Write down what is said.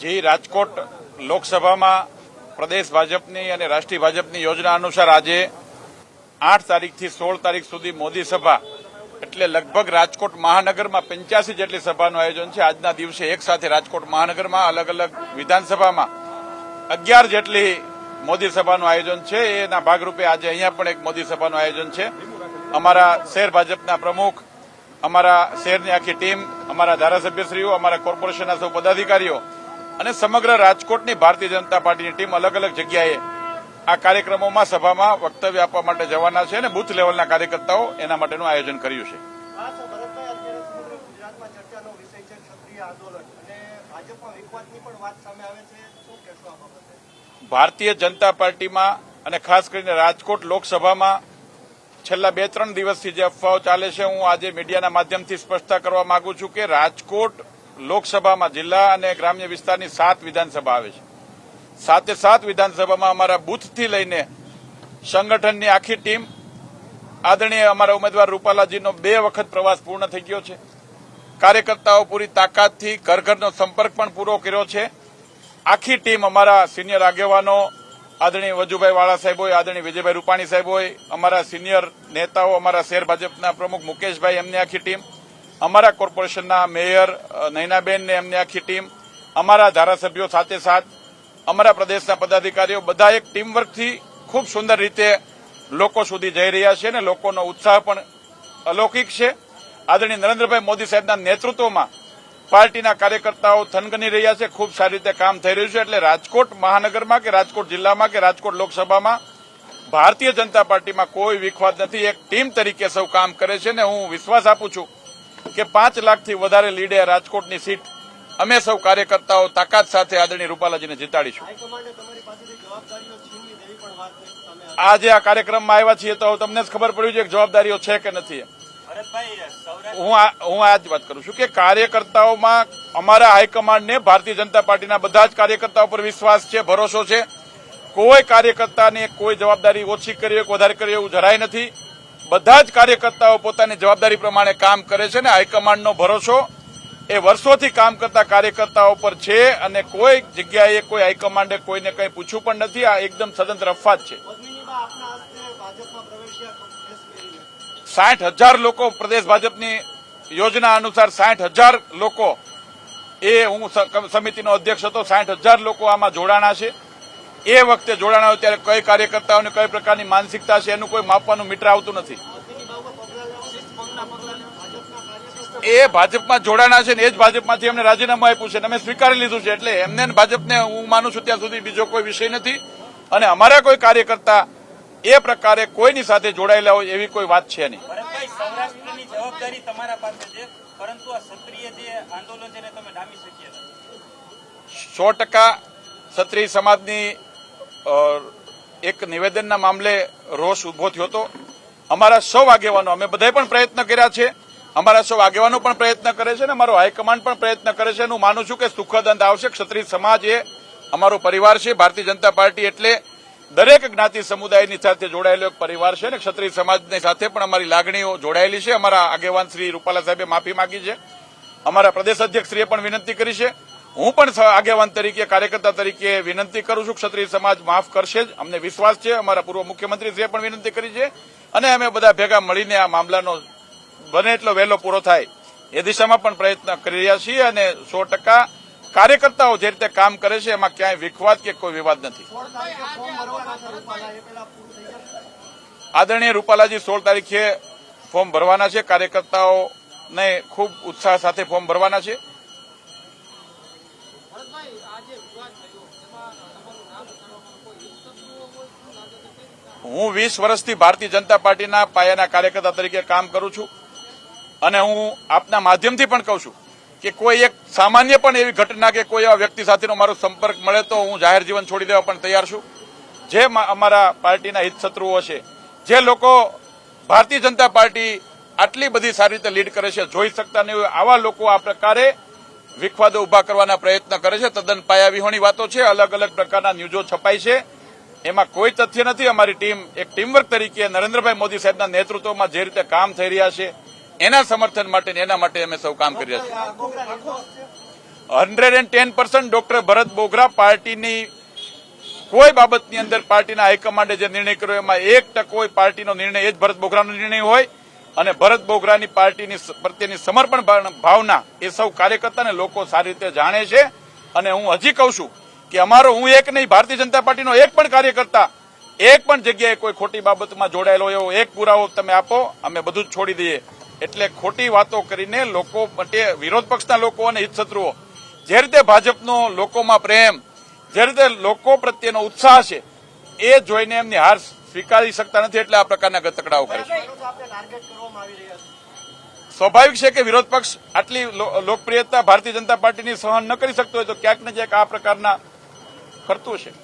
જે, રાજકોટ લોકસભામાં પ્રદેશ ભાજપની અને રાષ્ટ્રીય ભાજપની યોજના અનુસાર આજે આઠ તારીખથી સોળ તારીખ સુધી મોદી સભા. એટલે લગભગ રાજકોટ મહાનગરમાં પંચ્યાસી જેટલી સભાનું આયોજન છે. આજના દિવસે એક સાથે રાજકોટ મહાનગરમાં અલગ અલગ વિધાનસભામાં અગિયાર જેટલી મોદી સભાનું આયોજન છે. એના ભાગરૂપે આજે અહીંયા પણ એક મોદી સભાનું આયોજન છે. અમારા શહેર ભાજપના પ્રમુખ, અમારા શહેરની આખી ટીમ, અમારા ધારાસભ્યશ્રીઓ, અમારા કોર્પોરેશનના સૌ પદાધિકારીઓ અને સમગ્ર રાજકોટની ભારતીય જનતા પાર્ટીની ટીમ અલગ અલગ જગ્યાએ આ કાર્યક્રમોમાં સભામાં વક્તવ્ય આપવા માટે જવાના છે અને બુથ લેવલના કાર્યકર્તાઓ એના માટેનું આયોજન કર્યું છે. ભારતીય જનતા પાર્ટીમાં અને ખાસ કરીને રાજકોટ લોકસભામાં છેલ્લા બે ત્રણ દિવસથી જે અફવાઓ ચાલે છે હું આજે મીડિયાના માધ્યમથી સ્પષ્ટતા કરવા માંગુ છું કે રાજકોટ લોકસભામાં જિલ્લા અને ગ્રામ્ય વિસ્તારની સાત વિધાનસભા આવે છે. સાતે સાત વિધાનસભામાં અમારા બુથથી લઈને સંગઠનની આખી ટીમ, આદરણીય અમારા ઉમેદવાર રૂપાલાજીનો બે વખત પ્રવાસ પૂર્ણ થઈ ગયો છે. કાર્યકર્તાઓ પૂરી તાકાતથી ઘર ઘરનો સંપર્ક પણ પૂરો કર્યો છે. આખી ટીમ અમારા સિનિયર આગેવાનો, આદરણીય વજુભાઈ વાળા સાહેબ હોય આદરણીય વિજયભાઈ રૂપાણી સાહેબ હોય અમારા સિનિયર નેતાઓ, અમારા શેર ભાજપના પ્રમુખ મુકેશભાઈ, એમની આખી ટીમ અમારા કોર્પોરેશનના મેયર નૈનાબેન ને એમની આખી ટીમ, અમારા ધારાસભ્યો સાથે સાથ, અમારા પ્રદેશના પદાધિકારીઓ, બધા એક ટીમ વર્કથી ખૂબ સુંદર રીતે લોકો સુધી જઈ રહ્યા છે અને લોકોનો ઉત્સાહ પણ અલૌકિક છે. આદરણીય નરેન્દ્રભાઈ મોદી સાહેબના નેતૃત્વમાં પાર્ટીના કાર્યકર્તાઓ થનગની રહ્યા છે, ખૂબ સારી રીતે કામ થઈ રહ્યું છે એટલે રાજકોટ મહાનગરમાં કે રાજકોટ જિલ્લામાં કે રાજકોટ લોકસભામાં ભારતીય જનતા પાર્ટીમાં કોઈ વિખવાદ નથી. એક ટીમ તરીકે સૌ કામ કરે છે ને હું વિશ્વાસ આપું છું કે પાંચ લાખથી વધારે લીડે રાજકોટની સીટ અમે સૌ કાર્યકર્તાઓ તાકાત સાથે આદરણીય રૂપાલાજીને જીતાડીશું. આજે આ કાર્યક્રમમાં આવ્યા છીએ તો તમને જ ખબર પડ્યું છે કે જવાબદારીઓ છે કે નથી. હું આ હું આ જ વાત કરું છું કે કાર્યકર્તાઓમાં અમારા હાઈકમાન્ડને ભારતીય જનતા પાર્ટીના બધા જ કાર્યકર્તાઓ પર વિશ્વાસ છે ભરોસો છે. કોઈ કાર્યકર્તાને કોઈ જવાબદારી ઓછી કરી કે વધારે કરી એવું જરાય નથી. બધા જ કાર્યકર્તાઓ પોતાની જવાબદારી પ્રમાણે કામ કરે છે ને હાઈકમાન્ડનો ભરોસો એ વર્ષોથી કામ કરતા કાર્યકર્તાઓ પર છે અને કોઈ જગ્યાએ કોઈ હાઈકમાન્ડે કોઈને કંઈ પૂછ્યું પણ નથી. આ એકદમ સદંતર અફવાદ છે. સાઠ હજાર લોકો પ્રદેશ ભાજપની યોજના અનુસાર સાઠ હજાર લોકો એ હું સમિતિનો અધ્યક્ષ હતો. સાઠ હજાર લોકો આમાં જોડાણા છે. એ વખતે જોડાણા હોય ત્યારે કઈ કાર્યકર્તાઓને કઈ પ્રકારની માનસિકતા છે એનું કોઈ માપવાનું મીટર આવતું નથી. એ ભાજપમાં જોડાણા છે ને એ જ ભાજપમાંથી એમને રાજીનામું આપ્યું છે અને અમે સ્વીકારી લીધું છે એટલે એમને ભાજપને હું માનું છું ત્યાં સુધી બીજો કોઈ વિષય નથી. અને અમારા કોઈ કાર્યકર્તા એ પ્રકારે કોઈની સાથે જોડાયેલા હોય એવી કોઈ વાત છે નહીં. જવાબદારી તમારા પાસે છે પરંતુ આ ક્ષત્રિય જે આંદોલન છે તમે ડામી શકીએ સો ટકા ક્ષત્રિય સમાજની એક નિવેદનના મામલે રોષ ઊભો થયો હતો. અમારા સૌ આગેવાનો, અમે બધાએ પણ પ્રયત્ન કર્યા છે. અમારા સૌ આગેવાનો પણ પ્રયત્ન કરે છે અને અમારો હાઈકમાન્ડ પણ પ્રયત્ન કરે છે હું માનું છું કે સુખદ અંત આવશે, ક્ષત્રિય સમાજ એ અમારો પરિવાર છે, ભારતીય જનતા પાર્ટી એટલે દરેક જ્ઞાતિ સમુદાયની સાથે જોડાયેલો એક પરિવાર છે અને ક્ષત્રિય સમાજની સાથે પણ અમારી લાગણીઓ જોડાયેલી છે. અમારા આગેવાન શ્રી રૂપાલા સાહેબે માફી માંગી છે. અમારા પ્રદેશ અધ્યક્ષશ્રીએ પણ વિનંતી કરી છે. હું પણ આગેવાન તરીકે, કાર્યકર્તા તરીકે વિનંતી કરું છું ક્ષત્રિય સમાજ માફ કરશે જ. અમને વિશ્વાસ છે. અમારા પૂર્વ મુખ્યમંત્રીશ્રીએ પણ વિનંતી કરી છે. અને અમે બધા ભેગા મળીને આ મામલાનો બને એટલો વહેલો પૂરો થાય એ દિશામાં પણ પ્રયત્ન કરી રહ્યા છીએ અને સો કાર્યકર્તાઓ જે રીતે કામ કરે છે, એમાં ક્યાંય વિખવાદ કે કોઈ વિવાદ નથી. આદરણીય રૂપાલાજી, સોળ તારીખે ફોર્મ ભરવાના છે. કાર્યકર્તાઓને ખૂબ ઉત્સાહ સાથે ફોર્મ ભરવાના છે. હું વીસ વર્ષથી ભારતીય જનતા પાર્ટીના પાયાના કાર્યકર્તા તરીકે કામ કરું છું અને હું આપના માધ્યમથી પણ કહું છું કે કોઈ એક સામાન્ય પણ એવી ઘટના કે કોઈ એવા વ્યક્તિ સાથેનો મારો સંપર્ક મળે તો હું જાહેર જીવન છોડી દેવા પણ તૈયાર છું. જે અમારા પાર્ટીના હિતશત્રુઓ છે, જે લોકો ભારતીય જનતા પાર્ટી આટલી બધી સારી રીતે લીડ કરે છે, જોઈ શકતા નહીં હોય, આવા લોકો આ પ્રકારે વિખવાદો ઊભા કરવાના પ્રયત્ન કરે છે. તદ્દન પાયાવિહોણી વાતો છે અલગ અલગ પ્રકારના ન્યૂઝો છપાય છે. એમાં કોઈ તથ્ય નથી. અમારી ટીમ એક ટીમવર્ક તરીકે નરેન્દ્રભાઈ મોદી સાહેબના નેતૃત્વમાં જે રીતે કામ થઈ રહ્યા છે, એના સમર્થન માટે એના માટે અમે સૌ કામ કરી રહ્યા છીએ. Hundred and ten percent doctor Bharat Bogra પાર્ટીની કોઈ બાબતની અંદર પાર્ટીના હાઈકમાન્ડે જે નિર્ણય કર્યો, એમાં એક ટકો પાર્ટીનો નિર્ણય, એ જ ભરત બોગરાનો નિર્ણય હોય. અને ભરત બોગરાની પાર્ટીની પ્રત્યેની સમર્પણ ભાવના એ સૌ કાર્યકર્તા લોકો સારી રીતે જાણે છે. અને હું હજી કહું છું કે અમારો હું એક નહીં ભારતીય જનતા પાર્ટીનો એક પણ કાર્યકર્તા એક પણ જગ્યાએ કોઈ ખોટી બાબતમાં જોડાયેલો એવો એક પુરાવો તમે આપો અમે બધું જ છોડી દઈએ. એટલે ખોટી વાતો કરીને લોકો માટે વિરોધ પક્ષના લોકો અને હિતશત્રુઓ જે રીતે ભાજપનો લોકોમાં પ્રેમ જે રીતે લોકો પ્રત્યેનો ઉત્સાહ છે એ જોઈને એમની હાર સ્વીકારી શકતા નથી એટલે આ પ્રકારના ગતકડાઓ કરે છે. સ્વાભાવિક છે કે વિરોધ પક્ષ આટલી લોકપ્રિયતા ભારતીય જનતા પાર્ટીની સહન ન કરી શકતો હોય તો ક્યાંક ને ક્યાંક આ પ્રકારના કરતું હશે.